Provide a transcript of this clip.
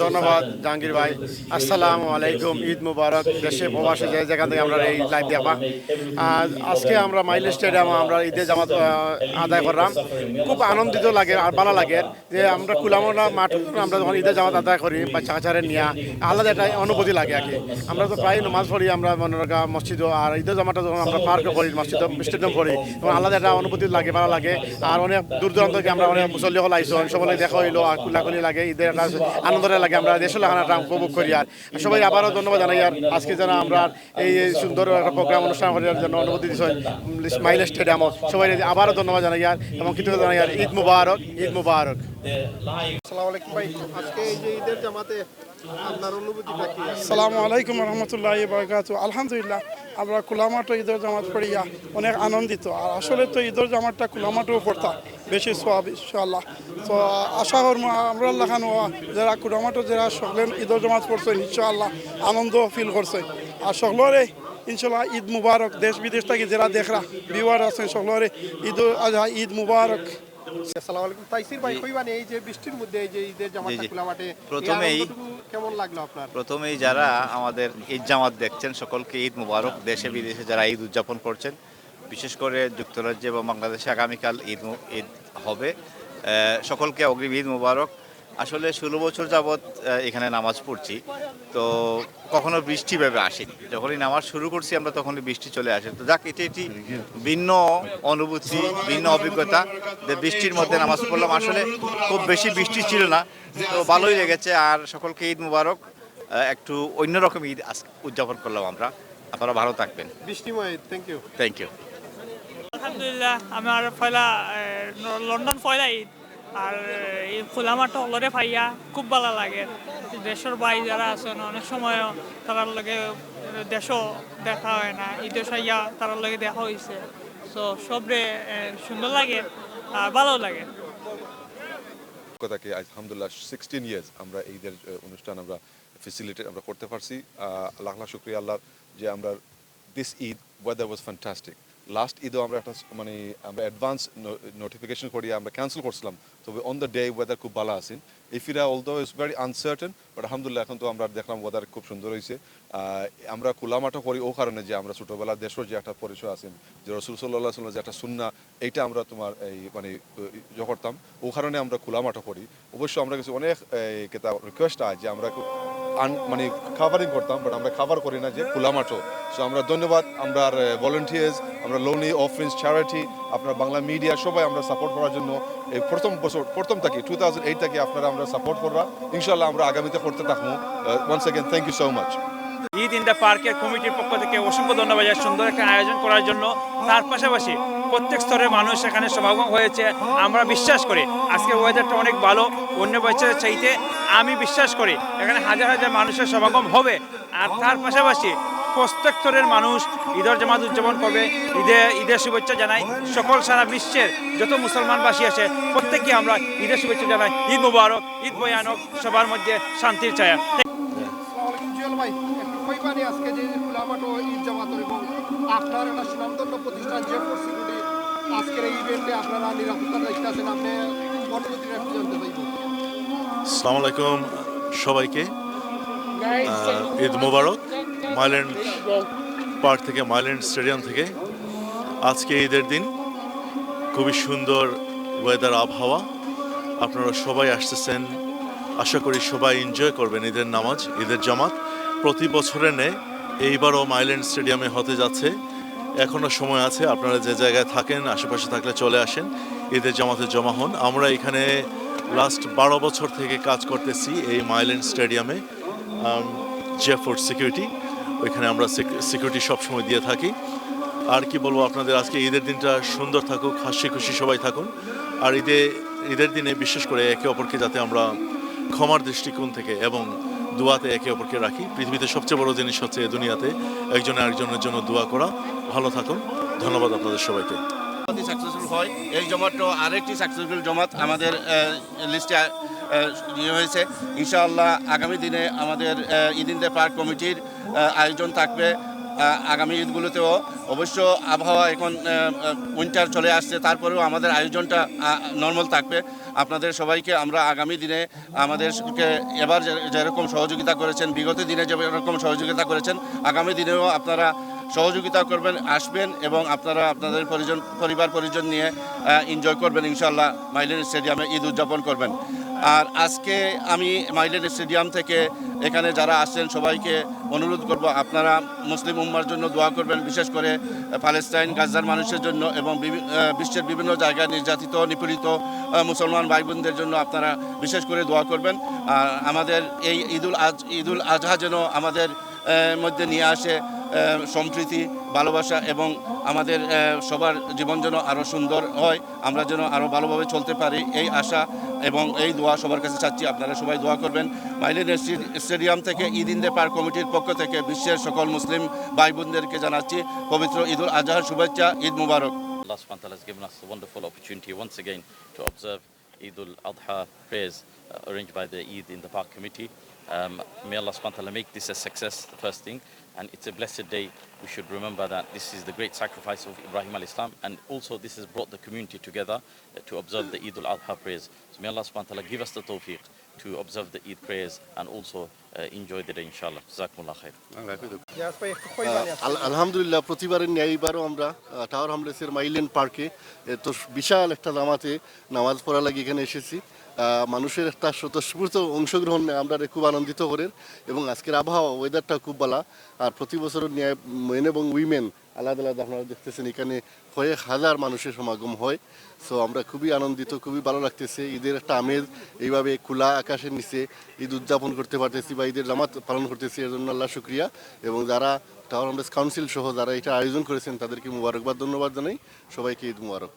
ধন্যবাদ জাহাঙ্গীর ভাই। আসসালামু আলাইকুম ঈদ মুবারক দেশে প্রবাসী যে যেখান থেকে আমরা এই লাইভ দেখা আর আজকে আমরা মাইল স্টেডিয়ামে আমরা ঈদের জামাত আদায় করলাম। খুব আনন্দিত লাগে আর ভালো লাগে যে আমরা কুলামোলা মাঠ আমরা যখন ঈদের জামাত আদায় করি বাচ্চা কাচারে নিয়ে আলাদা একটা অনুভূতি লাগে আর কি। আমরা তো প্রায় নামাজ পড়ি আমরা মনে রাখা মসজিদও আর ঈদের জামাটা যখন আমরা পার্কে পড়ি মসজিদ স্টেডিয়াম পড়ি তখন আলাদা একটা অনুভূতি লাগে ভালো লাগে। আর অনেক দূর দূরান্ত থেকে আমরা অনেক মুসল্লি হল আইসো সবাই দেখা হইল, আর কুলাকুলি লাগে, ঈদের একটা আনন্দরে লাগে আমরা দেশের লাগানোটা উপভোগ করি, আর সবাই আবারও ধন্যবাদ জানাই, আর আজকে যেন আমরা এই এই সুন্দর একটা প্রোগ্রাম অনুষ্ঠান করার জন্য অনুমতি দিয়েছেন মাইল স্টেডিয়ামও, সবাই আবারও ধন্যবাদ জানাই, আর এবং কৃতজ্ঞতা জানাই, আর ঈদ মুবারক ঈদ মুবারক। সালামু আলাইকুম রহমতুল্লাহ বরকাত আলহামদুলিল্লাহ, আমরা কুলামাটো ঈদের জামাত পড়িয়া অনেক আনন্দিত। আর আসলে তো ঈদের জামাতটা কুলামাটো পড়তা বেশি সোয়াব ইনশাআল্লাহ। তো আশা করব আমরা লাখানো যারা কুলামাটো যারা সকলেন ঈদের জামাত পড়ছে, ইনশাআল্লাহ আনন্দ ফিল করছে। আর সকলরে ইনশাল্লাহ ঈদ মুবারক, দেশ বিদেশ থেকে যারা দেখরা বিওয়ার আছেন সকলরে ঈদ আজহা ঈদ মুবারক আসসালামু আলাইকুম। তাইসির ভাই কইবানি এই যে বৃষ্টির মধ্যে এই যে ঈদের জামাতটা জি। কুলামাটে প্রথমেই- কেমন লাগল আপনার? প্রথমেই যারা আমাদের ঈদ জামাত দেখছেন সকলকে ঈদ মুবারক দেশে বিদেশে যারা ঈদ উদযাপন করছেন বিশেষ করে যুক্তরাজ্যে বা বাংলাদেশে আগামীকাল ঈদ ঈদ হবে। আহ, সকলকে অগ্রিম ঈদ মুবারক। আসলে ষোলো বছর যাবৎ এখানে নামাজ পড়ছি। তো কখনো বৃষ্টি ভেবে আসেনি। যখনই নামাজ শুরু করছি আমরা তখনই বৃষ্টি চলে আসে। তো যাক এটি একটি ভিন্ন অনুভূতি ভিন্ন অভিজ্ঞতা যে বৃষ্টির মধ্যে নামাজ পড়লাম। আসলে খুব বেশি বৃষ্টি ছিল না তো ভালোই লেগেছে। আর সকলকে ঈদ মুবারক। একটু অন্যরকম ঈদ আজ উদযাপন করলাম আমরা। আপনারা ভালো থাকবেন। বৃষ্টিময় থ্যাংক ইউ থ্যাংক ইউ আলহামদুলিল্লাহ আমার পয়লা লন্ডন পয়লা ঈদ। আর এই খোলা মাঠ অলরে পাইয়া খুব ভালো লাগে। দেশের বাই যারা আছেন, অনেক সময় তার লগে দেশও দেখা হয় না ঈদের সাইয়া তার লগে দেখা হয়েছে তো সবরে সুন্দর লাগে আর ভালো লাগে। কথাকে আলহামদুলিল্লাহ সিক্সটিন ইয়ার্স আমরা ঈদের অনুষ্ঠান আমরা ফেসিলিটি আমরা করতে পারছি। লাখ লাখ শুক্রিয়া আল্লাহ যে আমরা this Eid weather was fantastic last ঈদও আমরা একটা মানে আমরা অ্যাডভান্স নোটিফিকেশন করি, আমরা ক্যান্সেল করছিলাম। তবে অন দ্য ডে ওয়েদার খুব ভালো আছেন ইফিরা although it's very uncertain but আলহামদুলিল্লাহ এখন তো আমরা দেখলাম ওয়েদার খুব সুন্দর হয়েছে। আমরা খোলামাটা করি ও কারণে যে আমরা ছোটোবেলা দেশের যে একটা পরিচয় আছেন যে রসুল সাল্লাহ সাল্লাম যে একটা সুন্না, এইটা আমরা তোমার এই মানে ইয়ে করতাম। ও কারণে আমরা খোলামাটা করি। অবশ্য আমরা কিছু অনেক কেতা রিকোয়েস্ট আছে যে আমরা মানে কাভারিং করতাম বাট আমরা খাবার করি না যে খোলা মাঠও। সো আমরা ধন্যবাদ, আমরা ভলেন্টিয়ার্স আমরা লোনি অফিস চ্যারিটি আপনার বাংলা মিডিয়া সবাই আমরা সাপোর্ট করার জন্য এই প্রথম বছর, প্রথম থাকি টু থাউজেন্ড এইট থেকে আপনারা আমরা সাপোর্ট করা ইনশাল্লাহ আমরা আগামীতে করতে থাকব। Once again thank you so much Eden পার্কের কমিটির পক্ষ থেকে অসংখ্য ধন্যবাদ সুন্দর একটা আয়োজন করার জন্য। তার পাশাপাশি প্রত্যেক স্তরের মানুষ এখানে সমাগম হয়েছে। আমরা বিশ্বাস করি, আজকে ওয়েদারটা অনেক ভালো, অন্য বছরের চাইতে আমি বিশ্বাস করি, এখানে হাজার হাজার মানুষের সমাগম হবে। আর তার পাশাপাশি প্রত্যেক স্তরের মানুষ ঈদের জামাত উদযাপন করবে। ঈদে, ঈদের শুভেচ্ছা জানাই সকল সারা বিশ্বের যত মুসলমানবাসী আছে, প্রত্যেককে আমরা ঈদের শুভেচ্ছা জানাই। ঈদ মুবারক, ঈদ ভয়ানক সবার মধ্যে শান্তির ছায়া। কইবানি আজকে যে কুলামাটো ঈদ জামাত এবং আপনার একটা সুনামধন্য প্রতিষ্ঠান যে সিকিউরিটি আজকের এই ইভেন্টে আপনারা নিরাপত্তা দায়িত্বে আছেন আপনি অনুভূতিটা একটু জানতে চাইব। আসসালামু আলাইকুম সবাইকে। ঈদ মোবারক মাইল্যান্ড পার্ক থেকে মাইল্যান্ড স্টেডিয়াম থেকে। আজকে ঈদের দিন খুবই সুন্দর ওয়েদার আবহাওয়া। আপনারা সবাই আসতেছেন। আশা করি সবাই এনজয় করবেন ঈদের নামাজ ঈদের জামাত। প্রতি বছরে নেয় এইবারও মাইল্যান্ড স্টেডিয়ামে হতে যাচ্ছে। এখনও সময় আছে, আপনারা যে জায়গায় থাকেন, আশেপাশে থাকলে চলে আসেন। ঈদের জামাতে জমা হন। আমরা এখানে লাস্ট বারো বছর থেকে কাজ করতেছি এই মাইল্যান্ড স্টেডিয়ামে জেফোর্ড সিকিউরিটি ওইখানে আমরা সিকিউরিটি সবসময় দিয়ে থাকি। আর কি বলব আপনাদের, আজকে ঈদের দিনটা সুন্দর থাকুক, হাসি খুশি সবাই থাকুন। আর ঈদে, ঈদের দিনে বিশেষ করে একে অপরকে যাতে আমরা ক্ষমার দৃষ্টিকোণ থেকে এবং দোয়াতে একে অপরকে রাখি। পৃথিবীতে সবচেয়ে বড় জিনিস হচ্ছে দুনিয়াতে একজন আরেকজনের জন্য দোয়া করা। ভালো থাকুন। ধন্যবাদ আপনাদের সবাইকে। সাকসেসফুল হয়, এই জমাটো আরেকটি সাকসেসফুল জমাত আমাদের লিস্টে ইয়ে হয়েছে। ইনশাআল্লাহ আগামী দিনে আমাদের দ্য পার্ক কমিটির আয়োজন থাকবে। আগামী ঈদগুলোতেও অবশ্য আবহাওয়া এখন উইন্টার চলে আসছে, তারপরেও আমাদের আয়োজনটা নর্মাল থাকবে। আপনাদের সবাইকে আমরা আগামী দিনে আমাদেরকে এবার যেরকম সহযোগিতা করেছেন, বিগত দিনে যেরকম সহযোগিতা করেছেন, আগামী দিনেও আপনারা সহযোগিতা করবেন, আসবেন এবং আপনারা আপনাদের পরিজন পরিবার পরিজন নিয়ে এনজয় করবেন ইনশাল্লাহ মাইলেন স্টেডিয়ামে ঈদ উদযাপন করবেন। আর আজকে আমি মাইলেন স্টেডিয়াম থেকে এখানে যারা আসছেন সবাইকে অনুরোধ করব, আপনারা মুসলিম উম্মার জন্য দোয়া করবেন, বিশেষ করে প্যালেস্টাইন গাজার মানুষের জন্য এবং বিশ্বের বিভিন্ন জায়গায় নির্যাতিত, নিপীড়িত মুসলমান ভাই বোনদের জন্য আপনারা বিশেষ করে দোয়া করবেন। আর আমাদের এই ঈদুল আজ, ঈদুল আজহা যেন আমাদের মধ্যে নিয়ে আসে। সম্প্রীতি ভালোবাসা এবং আমাদের সবার জীবন যেন আরও সুন্দর হয় আমরা যেন আরও ভালোভাবে চলতে পারি এই আশা এবং এই দোয়া সবার কাছে চাচ্ছি। আপনারা সবাই দোয়া করবেন। মাইলেন স্টেডিয়াম থেকে ঈদ ইন্দে পার্ক কমিটির পক্ষ থেকে বিশ্বের সকল মুসলিম ভাই বোনদেরকে জানাচ্ছি পবিত্র ঈদুল আজহার শুভেচ্ছা ঈদ মুবারক। Allah subhanahu wa ta'ala has given us the wonderful opportunity once again to observe Eid al-Adha prayers uh, arranged by the Eid in the Park Committee. Um, may Allah subhanahu wa ta'ala make this a success, the first thing. And it's a blessed day. We should remember that this is the great sacrifice of Ibrahim al-Islam. And also this has brought the community together uh, to observe the Eid al-Adha prayers. So may Allah subhanahu wa ta'ala give us the tawfiq to observe the Eid prayers and also uh, enjoy the day inshallah. Jazakumullah khair. আল- আলহামদুলিল্লাহ প্রতিবারের ন্যায় এবারও আমরা tower হামলেসের মাইলেন পার্কে তো বিশাল একটা জামাতে নামাজ পড়া লাগি এখানে এসেছি মানুষের একটা স্বতঃস্ফূর্ত অংশগ্রহণ আমরা খুব আনন্দিত করেন এবং আজকের আবহাওয়া ওয়েদারটা খুব ভালো আর প্রতি বছর ন্যায় মেন এবং উইমেন আলাদা আলাদা আপনারা দেখতেছেন, এখানে কয়েক হাজার মানুষের সমাগম হয়। সো আমরা খুবই আনন্দিত, খুবই ভালো লাগতেছে। ঈদের একটা আমেজ, এইভাবে খোলা আকাশের নিচে ঈদ উদযাপন করতে পারতেছি বা ঈদের জামাত পালন করতেছি, এর জন্য আল্লাহ শুক্রিয়া। এবং যারা টাওয়ার কাউন্সিল সহ যারা এটা আয়োজন করেছেন, তাদেরকে মুবারকবাদ, ধন্যবাদ জানাই। সবাইকে ঈদ মুবারক।